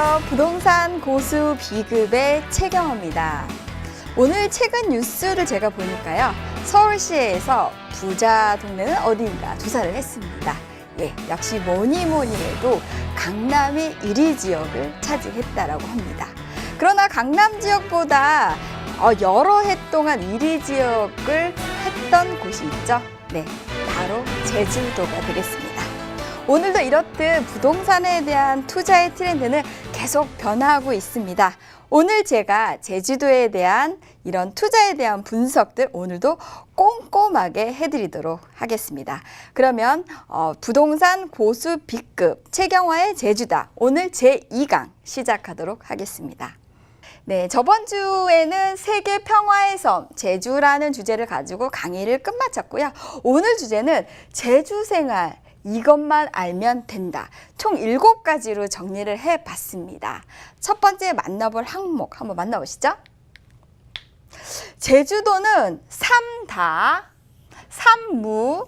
안녕하세요. 부동산 고수 비급의 최경호입니다. 오늘 최근 뉴스를 제가 보니까요. 서울시에서 부자 동네는 어디인가 조사를 했습니다. 예, 역시 뭐니 뭐니 해도 강남이 1위 지역을 차지했다라고 합니다. 그러나 강남 지역보다 어, 여러 해 동안 1위 지역을 했던 곳이 있죠. 네, 바로 제주도가 되겠습니다. 오늘도 이렇듯 부동산에 대한 투자의 트렌드는 계속 변화하고 있습니다. 오늘 제가 제주도에 대한 이런 투자에 대한 분석들 오늘도 꼼꼼하게 해드리도록 하겠습니다. 그러면 어, 부동산 고수 B급 최경화의 제주다 오늘 제2강 시작하도록 하겠습니다. 네, 저번 주에는 세계 평화의 섬 제주라는 주제를 가지고 강의를 끝마쳤고요. 오늘 주제는 제주 생활 이것만 알면 된다. 총 일곱 가지로 정리를 해 봤습니다. 첫 번째 만나볼 항목 한번 만나보시죠. 제주도는 삼다, 삼무,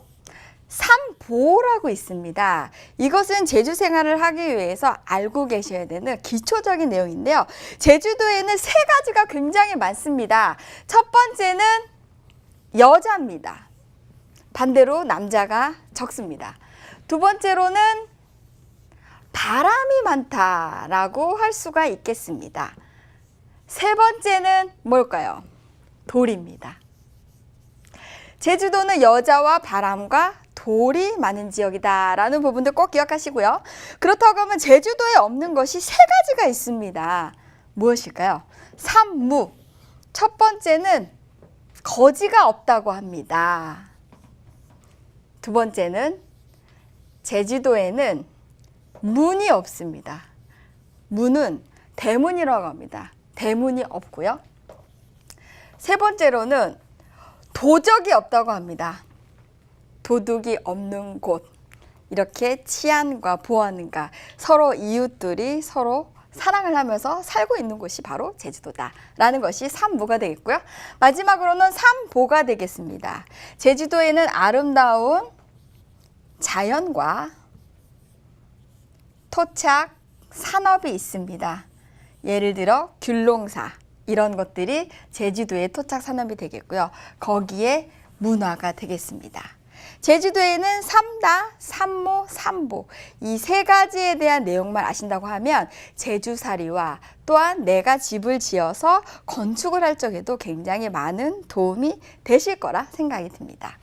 삼보라고 있습니다. 이것은 제주 생활을 하기 위해서 알고 계셔야 되는 기초적인 내용인데요. 제주도에는 세 가지가 굉장히 많습니다. 첫 번째는 여자입니다. 반대로 남자가 적습니다. 두 번째로는 바람이 많다라고 할 수가 있겠습니다. 세 번째는 뭘까요? 돌입니다. 제주도는 여자와 바람과 돌이 많은 지역이다라는 부분도 꼭 기억하시고요. 그렇다고 하면 제주도에 없는 것이 세 가지가 있습니다. 무엇일까요? 삼무. 첫 번째는 거지가 없다고 합니다. 두 번째는 제주도에는 문이 없습니다. 문은 대문이라고 합니다. 대문이 없고요. 세 번째로는 도적이 없다고 합니다. 도둑이 없는 곳. 이렇게 치안과 보안과 서로 이웃들이 서로 사랑을 하면서 살고 있는 곳이 바로 제주도다라는 것이 삼무가 되겠고요. 마지막으로는 삼보가 되겠습니다. 제주도에는 아름다운 자연과 토착 산업이 있습니다. 예를 들어 귤농사 이런 것들이 제주도의 토착 산업이 되겠고요. 거기에 문화가 되겠습니다. 제주도에는 삼다, 삼모, 삼보 이 세 가지에 대한 내용만 아신다고 하면 제주살이와 또한 내가 집을 지어서 건축을 할 적에도 굉장히 많은 도움이 되실 거라 생각이 듭니다.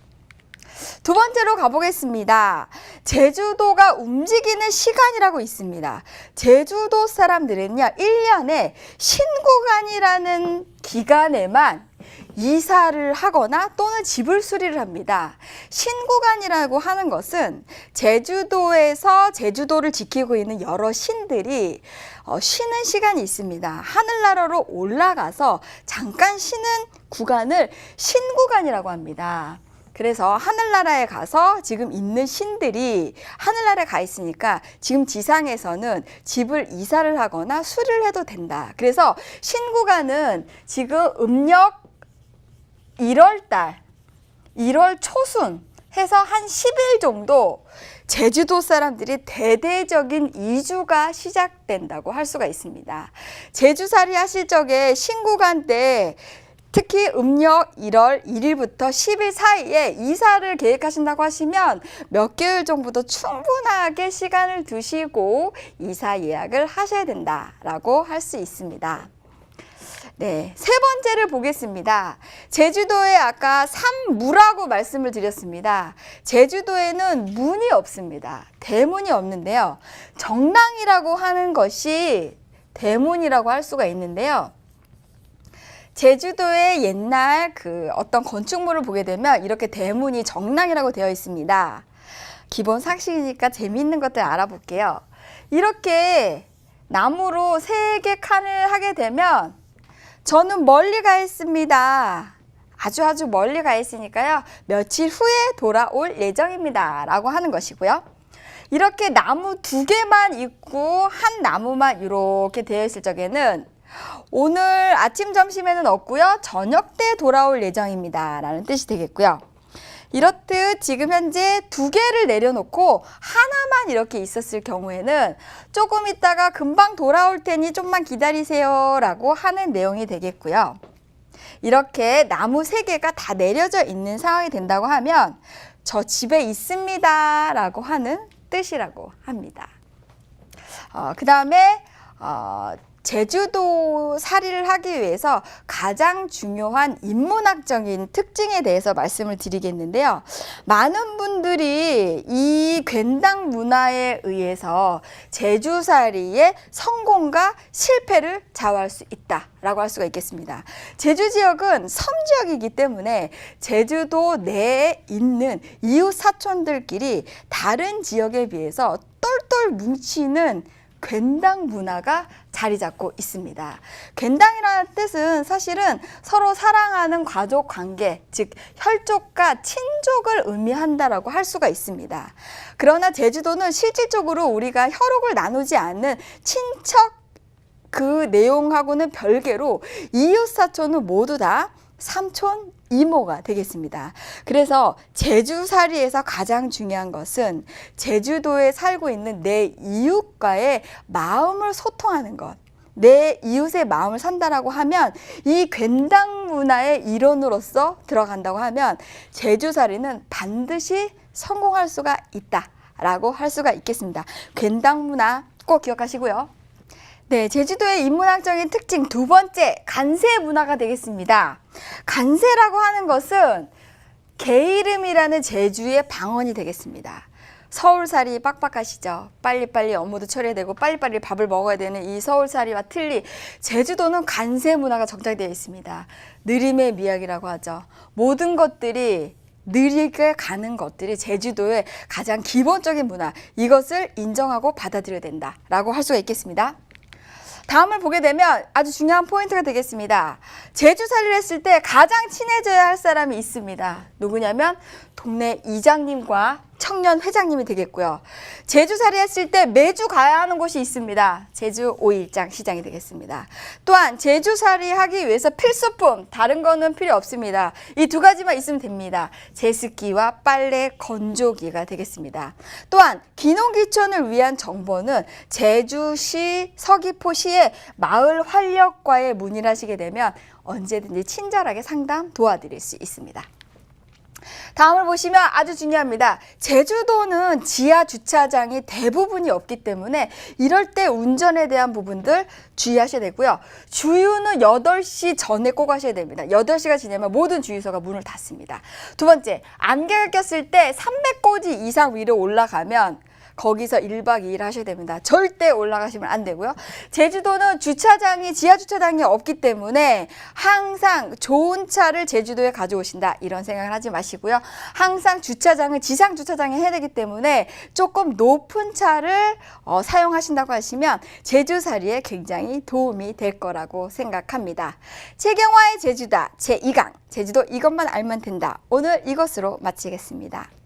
두 번째로 가보겠습니다. 제주도가 움직이는 시간이라고 있습니다. 제주도 사람들은요, 1년에 신고간이라는 기간에만 이사를 하거나 또는 집을 수리를 합니다. 신고간이라고 하는 것은 제주도에서 제주도를 지키고 있는 여러 신들이 어, 쉬는 시간이 있습니다. 하늘나라로 올라가서 잠깐 쉬는 구간을 신구간이라고 합니다. 그래서 하늘나라에 가서 지금 있는 신들이 하늘나라에 가 있으니까 지금 지상에서는 집을 이사를 하거나 수리를 해도 된다. 그래서 신구간은 지금 음력 1월 달, 1월 초순 해서 한 10일 정도 제주도 사람들이 대대적인 이주가 시작된다고 할 수가 있습니다. 제주살이 하실 적에 신구간 때 특히 음력 1월 1일부터 10일 사이에 이사를 계획하신다고 하시면 몇 개월 정도도 충분하게 시간을 두시고 이사 예약을 하셔야 된다라고 할 수 있습니다. 네, 세 번째를 보겠습니다. 제주도에 아까 삼무라고 말씀을 드렸습니다. 제주도에는 문이 없습니다. 대문이 없는데요. 정랑이라고 하는 것이 대문이라고 할 수가 있는데요. 제주도의 옛날 그 어떤 건축물을 보게 되면 이렇게 대문이 정랑이라고 되어 있습니다. 기본 상식이니까 재미있는 것들 알아볼게요. 이렇게 나무로 세 개 칸을 하게 되면 저는 멀리 가 있습니다. 아주 아주 멀리 가 있으니까요. 며칠 후에 돌아올 예정입니다. 라고 하는 것이고요. 이렇게 나무 두 개만 있고 한 나무만 이렇게 되어 있을 적에는 오늘 아침 점심에는 없고요. 저녁 때 돌아올 예정입니다. 라는 뜻이 되겠고요. 이렇듯 지금 현재 두 개를 내려놓고 하나만 이렇게 있었을 경우에는 조금 있다가 금방 돌아올 테니 좀만 기다리세요 라고 하는 내용이 되겠고요. 이렇게 나무 세 개가 다 내려져 있는 상황이 된다고 하면 저 집에 있습니다 라고 하는 뜻이라고 합니다. 어, 그 다음에 어, 제주도 살이를 하기 위해서 가장 중요한 인문학적인 특징에 대해서 말씀을 드리겠는데요. 많은 분들이 이 괜당 문화에 의해서 제주살이의 성공과 실패를 좌우할 수 있다라고 할 수가 있겠습니다. 제주 지역은 섬 지역이기 때문에 제주도 내에 있는 이웃 사촌들끼리 다른 지역에 비해서 똘똘 뭉치는 괜당 문화가 자리 잡고 있습니다. 괜당이라는 뜻은 사실은 서로 사랑하는 가족 관계, 즉 혈족과 친족을 의미한다라고 할 수가 있습니다. 그러나 제주도는 실질적으로 우리가 혈육을 나누지 않는 친척 그 내용하고는 별개로 이웃 사촌은 모두 다 삼촌 이모가 되겠습니다. 그래서 제주살이에서 가장 중요한 것은 제주도에 살고 있는 내 이웃과의 마음을 소통하는 것. 내 이웃의 마음을 산다라고 하면 이 괜당 문화의 일원으로서 들어간다고 하면 제주살이는 반드시 성공할 수가 있다라고 할 수가 있겠습니다. 괜당 문화 꼭 기억하시고요. 네, 제주도의 인문학적인 특징 두 번째, 간세 문화가 되겠습니다. 간세라고 하는 것은 개 이름이라는 제주의 방언이 되겠습니다. 서울살이 빡빡하시죠. 빨리빨리 업무도 처리해야 되고 빨리빨리 밥을 먹어야 되는 이 서울살이와 틀리 제주도는 간세 문화가 정착되어 있습니다. 느림의 미학이라고 하죠. 모든 것들이 느리게 가는 것들이 제주도의 가장 기본적인 문화 이것을 인정하고 받아들여야 된다라고 할 수가 있겠습니다. 다음을 보게 되면 아주 중요한 포인트가 되겠습니다. 제주살이를 했을 때 가장 친해져야 할 사람이 있습니다. 누구냐면 동네 이장님과 청년 회장님이 되겠고요. 제주살이 했을 때 매주 가야 하는 곳이 있습니다. 제주 오일장 시장이 되겠습니다. 또한 제주살이 하기 위해서 필수품 다른 거는 필요 없습니다. 이 두 가지만 있으면 됩니다. 제습기와 빨래 건조기가 되겠습니다. 또한 기농기촌을 위한 정보는 제주시 서귀포시의 마을 활력과에 문의를 하시게 되면 언제든지 친절하게 상담 도와드릴 수 있습니다. 다음을 보시면 아주 중요합니다. 제주도는 지하 주차장이 대부분이 없기 때문에 이럴 때 운전에 대한 부분들 주의하셔야 되고요. 주유는 8시 전에 꼭 하셔야 됩니다. 8시가 지나면 모든 주유소가 문을 닫습니다. 두 번째, 안개가 꼈을 때 300고지 이상 위로 올라가면 거기서 1박 2일 하셔야 됩니다. 절대 올라가시면 안 되고요. 제주도는 주차장이 지하 주차장이 없기 때문에 항상 좋은 차를 제주도에 가져오신다 이런 생각을 하지 마시고요. 항상 주차장을 지상 주차장에 해야 되기 때문에 조금 높은 차를 어, 사용하신다고 하시면 제주살이에 굉장히 도움이 될 거라고 생각합니다. 최경화의 제주다 제2강 제주도 이것만 알면 된다. 오늘 이것으로 마치겠습니다.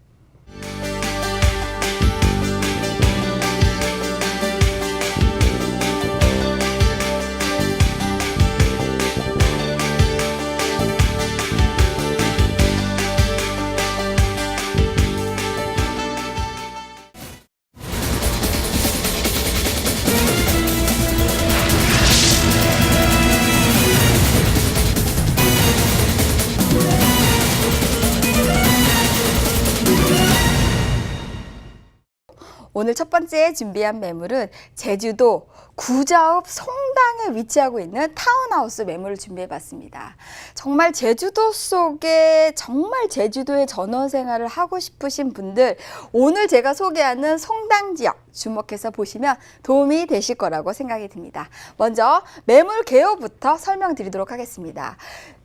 오늘 첫 번째 준비한 매물은 제주도 구자읍 송당에 위치하고 있는 타운하우스 매물을 준비해 봤습니다. 정말 제주도 속에 정말 제주도의 전원 생활을 하고 싶으신 분들 오늘 제가 소개하는 송당 지역 주목해서 보시면 도움이 되실 거라고 생각이 듭니다. 먼저 매물 개요부터 설명드리도록 하겠습니다.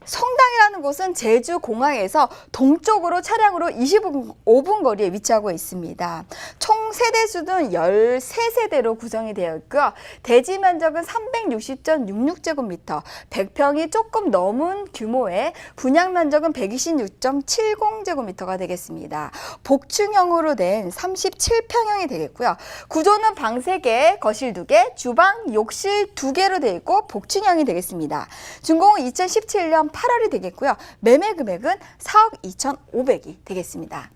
성당이라는 곳은 제주 공항에서 동쪽으로 차량으로 25분 거리에 위치하고 있습니다. 총 세대 수는 13세대로 구성이 되어 있고요. 대지 면적은 360.66제곱미터, 100평이 조금 넘은 규모의 분양 면적은 126.70제곱미터가 되겠습니다. 복층형으로 된 37평형이 되겠고요. 구조는 방 3개, 거실 2개, 주방, 욕실 2개로 되어 있고 복층형이 되겠습니다. 준공은 2017년 8월이 되겠고요. 매매 금액은 4억 2,500이 되겠습니다.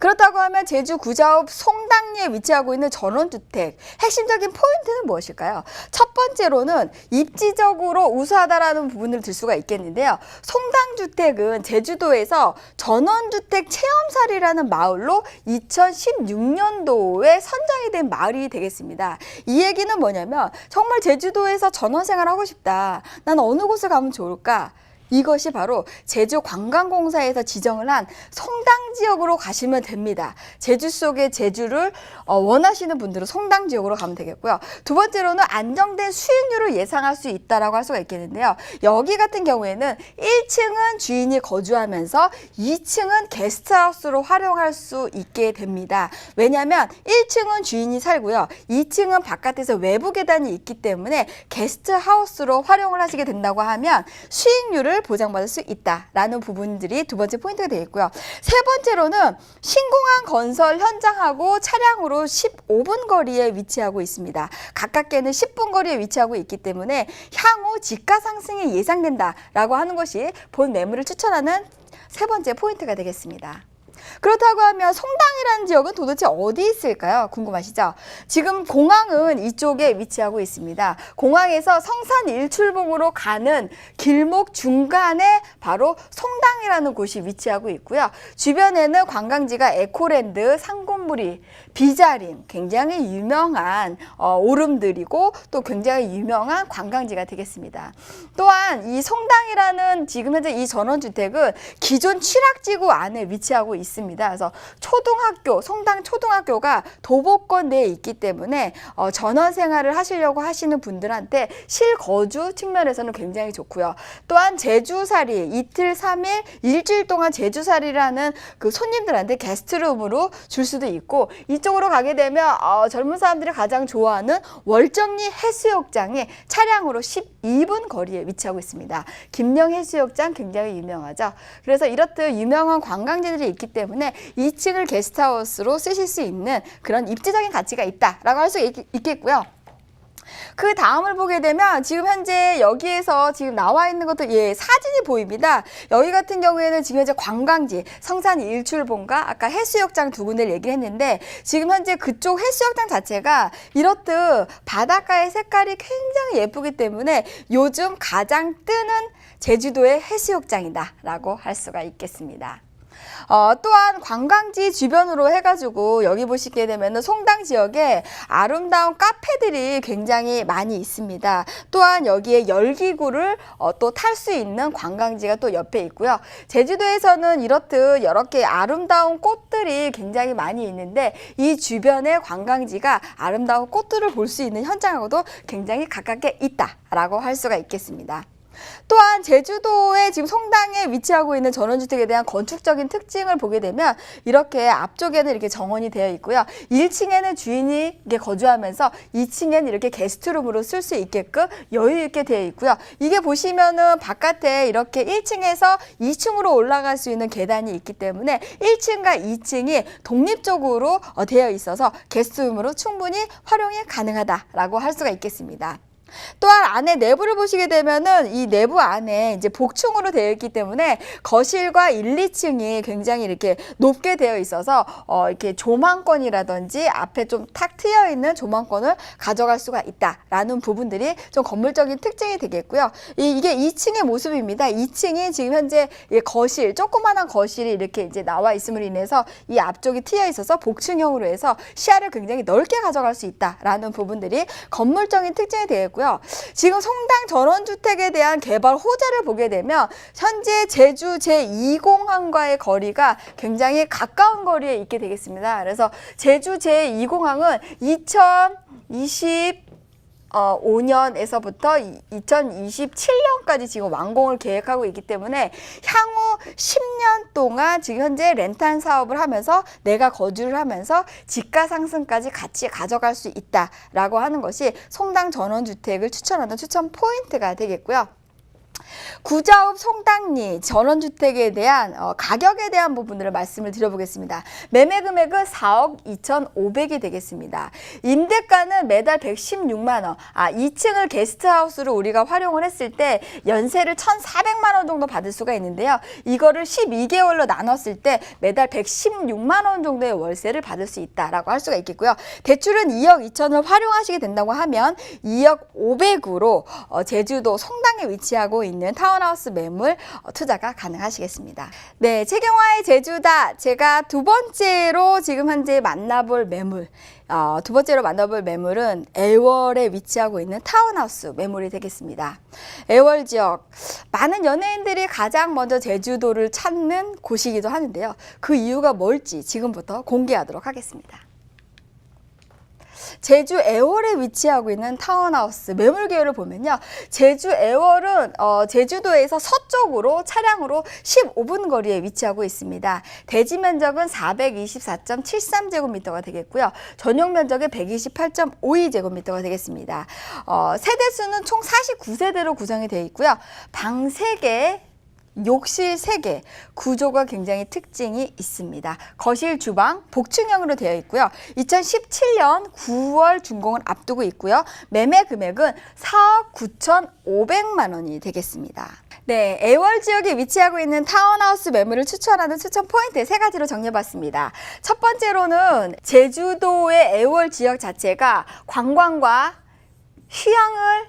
그렇다고 하면 제주 구자읍 송당리에 위치하고 있는 전원주택 핵심적인 포인트는 무엇일까요? 첫 번째로는 입지적으로 우수하다라는 부분을 들 수가 있겠는데요. 송당주택은 제주도에서 전원주택 체험살이라는 마을로 2016년도에 선정이 된 마을이 되겠습니다. 이 얘기는 뭐냐면 정말 제주도에서 전원 생활 하고 싶다. 난 어느 곳을 가면 좋을까? 이것이 바로 제주관광공사에서 지정을 한 송당 지역으로 가시면 됩니다. 제주 속의 제주를 어, 원하시는 분들은 송당 지역으로 가면 되겠고요. 두 번째로는 안정된 수익률을 예상할 수 있다라고 할 수가 있겠는데요. 여기 같은 경우에는 1층은 주인이 거주하면서 2층은 게스트하우스로 활용할 수 있게 됩니다. 왜냐하면 1층은 주인이 살고요. 2층은 바깥에서 외부 계단이 있기 때문에 게스트하우스로 활용을 하시게 된다고 하면 수익률을 보장받을 수 있다라는 부분들이 두 번째 포인트가 되겠고요. 세 번째로는 신공항 건설 현장하고 차량으로 15분 거리에 위치하고 있습니다. 가깝게는 10분 거리에 위치하고 있기 때문에 향후 지가 상승이 예상된다라고 하는 것이 본 매물을 추천하는 세 번째 포인트가 되겠습니다. 그렇다고 하면 송당이라는 지역은 도대체 어디 있을까요? 궁금하시죠? 지금 공항은 이쪽에 위치하고 있습니다. 공항에서 성산 일출봉으로 가는 길목 중간에 바로 송당이라는 곳이 위치하고 있고요. 주변에는 관광지가 에코랜드, 상곤무리, 비자림, 굉장히 유명한 어, 오름들이고 또 굉장히 유명한 관광지가 되겠습니다. 또한 이 송당이라는 지금 현재 이 전원주택은 기존 취락지구 안에 위치하고 있습니다. 그래서 초등학교, 송당 초등학교가 도보권 내에 있기 때문에 어, 전원 생활을 하시려고 하시는 분들한테 실거주 측면에서는 굉장히 좋고요. 또한 제주살이 이틀, 삼일 일주일 동안 제주살이라는 그 손님들한테 게스트룸으로 줄 수도 있고 이 쪽으로 가게 되면 어, 젊은 사람들이 가장 좋아하는 월정리 해수욕장이 차량으로 12분 거리에 위치하고 있습니다. 김영 해수욕장 굉장히 유명하죠. 그래서 이렇듯 유명한 관광지들이 있기 때문에 2층을 게스트하우스로 쓰실 수 있는 그런 입지적인 가치가 있다라고 할 수 있겠고요. 그 다음을 보게 되면 지금 현재 여기에서 지금 나와 있는 것도 예 사진이 보입니다. 여기 같은 경우에는 지금 현재 관광지 성산 일출봉과 아까 해수욕장 두 군데를 얘기했는데 지금 현재 그쪽 해수욕장 자체가 이렇듯 바닷가의 색깔이 굉장히 예쁘기 때문에 요즘 가장 뜨는 제주도의 해수욕장이다라고 할 수가 있겠습니다. 어, 또한 관광지 주변으로 해가지고 여기 보시게 되면은 송당 지역에 아름다운 카페들이 굉장히 많이 있습니다. 또한 여기에 열기구를 어, 또탈 수 있는 관광지가 또 옆에 있고요. 제주도에서는 이렇듯 여러 개 아름다운 꽃들이 굉장히 많이 있는데 이 주변에 관광지가 아름다운 꽃들을 볼 수 있는 현장하고도 굉장히 가깝게 있다라고 할 수가 있겠습니다. 또한 제주도의 지금 성당에 위치하고 있는 전원주택에 대한 건축적인 특징을 보게 되면 이렇게 앞쪽에는 이렇게 정원이 되어 있고요. 1층에는 주인이 거주하면서 2층에는 이렇게 게스트룸으로 쓸 수 있게끔 여유 있게 되어 있고요. 이게 보시면은 바깥에 이렇게 1층에서 2층으로 올라갈 수 있는 계단이 있기 때문에 1층과 2층이 독립적으로 어, 되어 있어서 게스트룸으로 충분히 활용이 가능하다라고 할 수가 있겠습니다. 또한 안에 내부를 보시게 되면은 이 내부 안에 이제 복층으로 되어 있기 때문에 거실과 1, 2층이 굉장히 이렇게 높게 되어 있어서 어 이렇게 조망권이라든지 앞에 좀 탁 트여 있는 조망권을 가져갈 수가 있다라는 부분들이 좀 건물적인 특징이 되겠고요. 이, 이게 2층의 모습입니다. 2층이 지금 현재 이 거실, 조그만한 거실이 이렇게 이제 나와 있음으로 인해서 이 앞쪽이 트여 있어서 복층형으로 해서 시야를 굉장히 넓게 가져갈 수 있다라는 부분들이 건물적인 특징이 되겠고요. 지금 송당 전원주택에 대한 개발 호재를 보게 되면 현재 제주 제2공항과의 거리가 굉장히 가까운 거리에 있게 되겠습니다. 그래서 제주 제2공항은 2020 어, 5년에서부터 2027년까지 지금 완공을 계획하고 있기 때문에 향후 10년 동안 지금 현재 렌탈 사업을 하면서 내가 거주를 하면서 지가 상승까지 같이 가져갈 수 있다라고 하는 것이 송당 전원주택을 추천하는 추천 포인트가 되겠고요. 구자읍 송당리 전원주택에 대한 어, 가격에 대한 부분들을 말씀을 드려보겠습니다. 매매 금액은 4억 2,500이 되겠습니다. 임대가는 매달 116만 원. 아, 2층을 게스트하우스로 우리가 활용을 했을 때 연세를 1,400만 원 정도 받을 수가 있는데요. 이거를 12개월로 나눴을 때 매달 116만 원 정도의 월세를 받을 수 있다라고 할 수가 있겠고요. 대출은 2억 2천을 활용하시게 된다고 하면 2억 500으로 어, 제주도 성당에 위치하고 있는 타운하우스 매물 어, 투자가 가능하시겠습니다. 네, 최경화의 제주다. 제가 두 번째로 지금 현재 만나볼 매물. 어, 두 번째로 만나볼 매물은 애월에 위치하고 있는 타운하우스 매물이 되겠습니다. 애월 지역 많은 연예인들이 가장 먼저 제주도를 찾는 곳이기도 하는데요. 그 이유가 뭘지 지금부터 공개하도록 하겠습니다. 제주 애월에 위치하고 있는 타운하우스 매물 계열을 보면요. 제주 애월은 어, 제주도에서 서쪽으로 차량으로 15분 거리에 위치하고 있습니다. 대지 면적은 424.73제곱미터가 되겠고요. 전용 면적은 128.52제곱미터가 되겠습니다. 어, 세대 수는 총 49세대로 구성이 되어 있고요. 방 3개, 욕실 3개, 구조가 굉장히 특징이 있습니다. 거실, 주방, 복층형으로 되어 있고요. 2017년 9월 준공을 앞두고 있고요. 매매 금액은 4억 9,500만 원이 되겠습니다. 네, 애월 지역에 위치하고 있는 타운하우스 매물을 추천하는 추천 포인트 세 가지로 정리해봤습니다. 첫 번째로는 제주도의 애월 지역 자체가 관광과 휴양을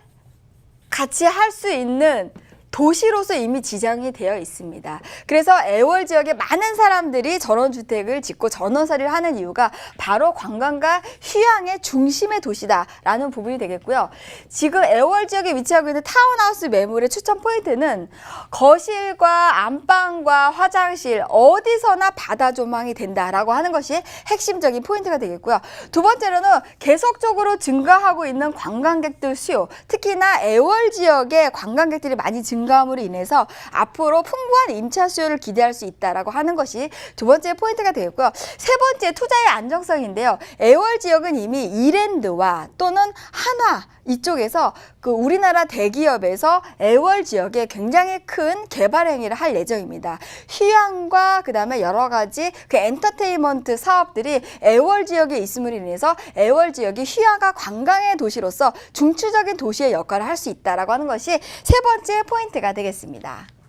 같이 할 수 있는 도시로서 이미 지정이 되어 있습니다. 그래서 애월 지역에 많은 사람들이 전원주택을 짓고 전원살이를 하는 이유가 바로 관광과 휴양의 중심의 도시다라는 부분이 되겠고요. 지금 애월 지역에 위치하고 있는 타운하우스 매물의 추천 포인트는 거실과 안방과 화장실 어디서나 바다 조망이 된다라고 하는 것이 핵심적인 포인트가 되겠고요. 두 번째로는 계속적으로 증가하고 있는 관광객들 수요, 특히나 애월 지역에 관광객들이 많이 증가 함으로 인해서 앞으로 풍부한 임차 수요를 기대할 수 있다라고 하는 것이 두 번째 포인트가 되겠고요. 세 번째 투자의 안정성인데요. 애월 지역은 이미 이랜드와 또는 한화 이쪽에서 그 우리나라 대기업에서 애월 지역에 굉장히 큰 개발 행위를 할 예정입니다. 휴양과 그다음에 여러 가지 그 엔터테인먼트 사업들이 애월 지역에 있음으로 인해서 애월 지역이 휴양과 관광의 도시로서 중추적인 도시의 역할을 할 수 있다라고 하는 것이 세 번째 포인트가 되겠습니다.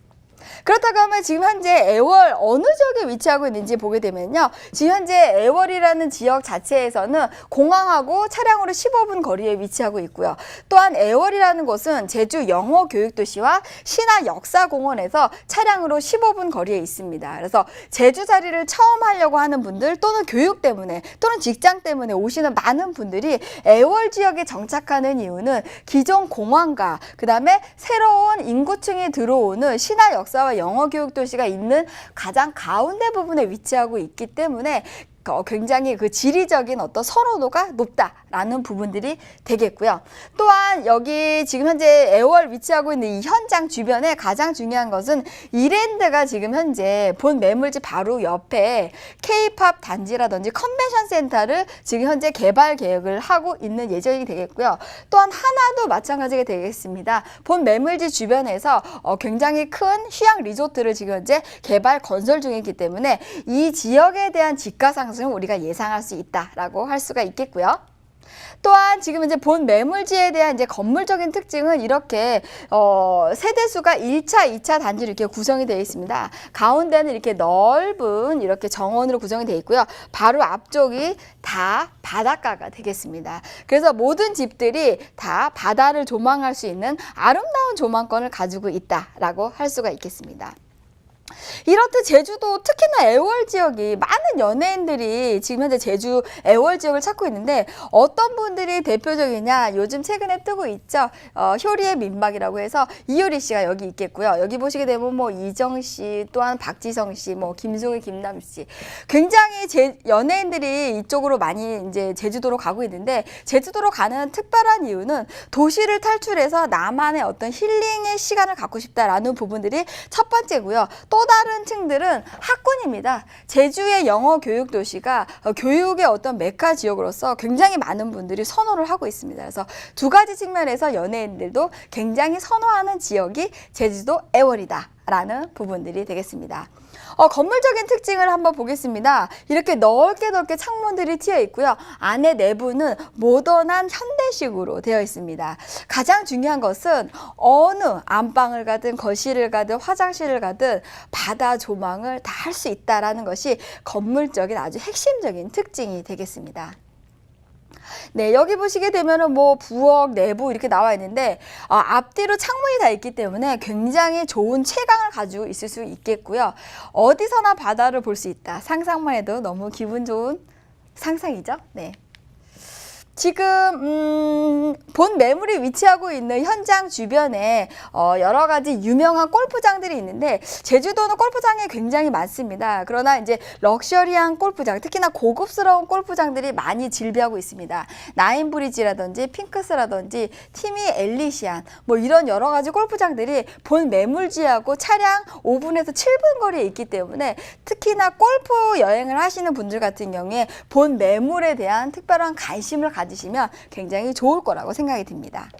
그렇다고 하면 지금 현재 애월 어느 지역에 위치하고 있는지 보게 되면요. 지금 현재 애월이라는 지역 자체에서는 공항하고 차량으로 15분 거리에 위치하고 있고요. 또한 애월이라는 곳은 제주 영어 교육 도시와 신화 역사 공원에서 차량으로 15분 거리에 있습니다. 그래서 제주 자리를 처음 하려고 하는 분들 또는 교육 때문에 또는 직장 때문에 오시는 많은 분들이 애월 지역에 정착하는 이유는 기존 공항과 그다음에 새로운 인구층이 들어오는 신화 역사 와 영어 교육 도시가 있는 가장 가운데 부분에 위치하고 있기 때문에 어, 굉장히 그 지리적인 어떤 선호도가 높다라는 부분들이 되겠고요. 또한 여기 지금 현재 애월 위치하고 있는 이 현장 주변에 가장 중요한 것은 이랜드가 지금 현재 본 매물지 바로 옆에 K-팝 단지라든지 컨벤션 센터를 지금 현재 개발 계획을 하고 있는 예정이 되겠고요. 또한 하나도 마찬가지가 되겠습니다. 본 매물지 주변에서 어, 굉장히 큰 휴양 리조트를 지금 현재 개발 건설 중이기 때문에 이 지역에 대한 집가 상 승을 우리가 예상할 수 있다라고 할 수가 있겠고요. 또한 지금 이제 본 매물지에 대한 이제 건물적인 특징은 이렇게 어 세대수가 1차, 2차 단지로 이렇게 구성이 되어 있습니다. 가운데는 이렇게 넓은 이렇게 정원으로 구성이 되어 있고요. 바로 앞쪽이 다 바닷가가 되겠습니다. 그래서 모든 집들이 다 바다를 조망할 수 있는 아름다운 조망권을 가지고 있다라고 할 수가 있겠습니다. 이렇듯 제주도 특히나 애월 지역이 많은 연예인들이 지금 현재 제주 애월 지역을 찾고 있는데 어떤 분들이 대표적이냐 요즘 최근에 뜨고 있죠? 어, 효리의 민박이라고 해서 이효리 씨가 여기 있겠고요. 여기 보시게 되면 뭐 이정 씨 또한 박지성 씨 뭐 김송희 김남 씨. 굉장히 제, 연예인들이 이쪽으로 많이 이제 제주도로 가고 있는데 제주도로 가는 특별한 이유는 도시를 탈출해서 나만의 어떤 힐링의 시간을 갖고 싶다라는 부분들이 첫 번째고요. 또 다른 층들은 학군입니다. 제주의 영어 교육 도시가 어, 교육의 어떤 메카 지역으로서 굉장히 많은 분들이 선호를 하고 있습니다. 그래서 두 가지 측면에서 연예인들도 굉장히 선호하는 지역이 제주도 애월이다라는 부분들이 되겠습니다. 어, 건물적인 특징을 한번 보겠습니다. 이렇게 넓게 넓게 창문들이 튀어 있고요. 안에 내부는 모던한 현대식으로 되어 있습니다. 가장 중요한 것은 어느 안방을 가든 거실을 가든 화장실을 가든 바다 조망을 다 할 수 있다라는 것이 건물적인 아주 핵심적인 특징이 되겠습니다. 네, 여기 보시게 되면은 뭐 부엌 내부 이렇게 나와 있는데 아, 앞뒤로 창문이 다 있기 때문에 굉장히 좋은 채광을 가지고 있을 수 있겠고요. 어디서나 바다를 볼 수 있다. 상상만 해도 너무 기분 좋은 상상이죠. 네. 지금 음, 본 매물이 위치하고 있는 현장 주변에 어, 여러 가지 유명한 골프장들이 있는데 제주도는 골프장이 굉장히 많습니다. 그러나 이제 럭셔리한 골프장, 특히나 고급스러운 골프장들이 많이 질비하고 있습니다. 나인브리지라든지 핑크스라든지 티미 엘리시안 뭐 이런 여러 가지 골프장들이 본 매물지하고 차량 5분에서 7분 거리에 있기 때문에 특히나 골프 여행을 하시는 분들 같은 경우에 본 매물에 대한 특별한 관심을 가 지시면 굉장히 좋을 거라고 생각이 듭니다.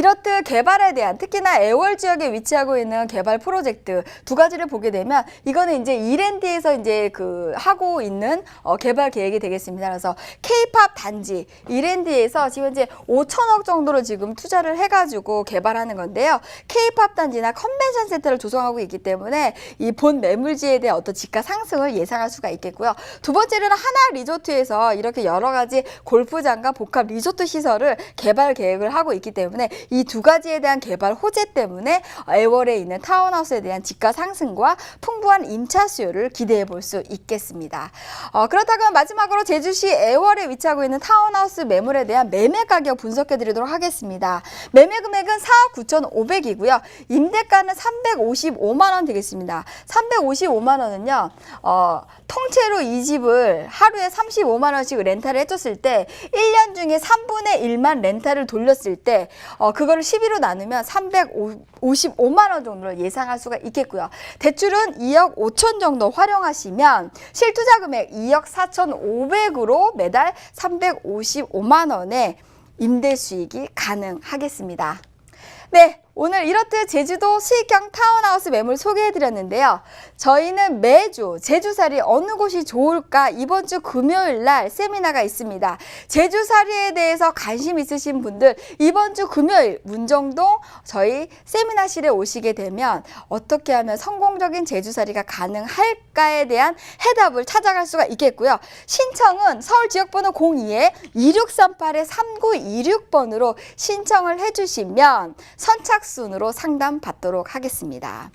이렇듯 개발에 대한 특히나 애월 지역에 위치하고 있는 개발 프로젝트 두 가지를 보게 되면 이거는 이제 이랜드에서 이제 그 하고 있는 어, 개발 계획이 되겠습니다. 그래서 K-팝 단지 이랜드에서 지금 이제 5천억 정도로 지금 투자를 해가지고 개발하는 건데요. K-팝 단지나 컨벤션 센터를 조성하고 있기 때문에 이 본 매물지에 대한 어떤 지가 상승을 예상할 수가 있겠고요. 두 번째는 하나 리조트에서 이렇게 여러 가지 골프장과 복합 리조트 시설을 개발 계획을 하고 있기 때문에 이 두 가지에 대한 개발 호재 때문에 애월에 있는 타운하우스에 대한 지가 상승과 풍부한 임차 수요를 기대해 볼 수 있겠습니다. 어, 그렇다면 마지막으로 제주시 애월에 위치하고 있는 타운하우스 매물에 대한 매매 가격 분석해 드리도록 하겠습니다. 매매 금액은 4억 9,500이고요. 임대가는 355만 원 되겠습니다. 355만 원은요. 어, 통째로 이 집을 하루에 35만 원씩 렌탈을 해줬을 때 1년 중에 3분의 1만 렌탈을 돌렸을 때 어, 그거를 12로 나누면 355만 원 정도를 예상할 수가 있겠고요. 대출은 2억 5천 정도 활용하시면 실투자 금액 2억 4,500으로 매달 355만 원의 임대 수익이 가능하겠습니다. 네, 오늘 이렇듯 제주도 수익형 타운하우스 매물 소개해드렸는데요. 저희는 매주 제주살이 어느 곳이 좋을까 이번 주 금요일 날 세미나가 있습니다. 제주살이에 대해서 관심 있으신 분들 이번 주 금요일 문정동 저희 세미나실에 오시게 되면 어떻게 하면 성공적인 제주살이가 가능할까에 대한 해답을 찾아갈 수가 있겠고요. 신청은 서울 지역번호 02에 2638에 3926번으로 신청을 해주시면 선착 순으로 상담 받도록 하겠습니다.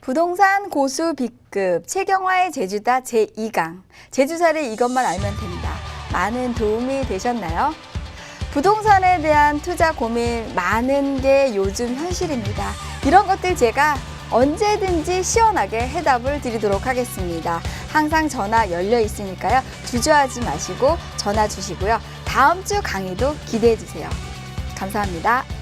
부동산 고수 B급 최경화의 제주다 제2강 제주사를 이것만 알면 됩니다. 많은 도움이 되셨나요? 부동산에 대한 투자 고민 많은 게 요즘 현실입니다. 이런 것들 제가 언제든지 시원하게 해답을 드리도록 하겠습니다. 항상 전화 열려 있으니까요. 주저하지 마시고 전화 주시고요. 다음 주 강의도 기대해 주세요. 감사합니다.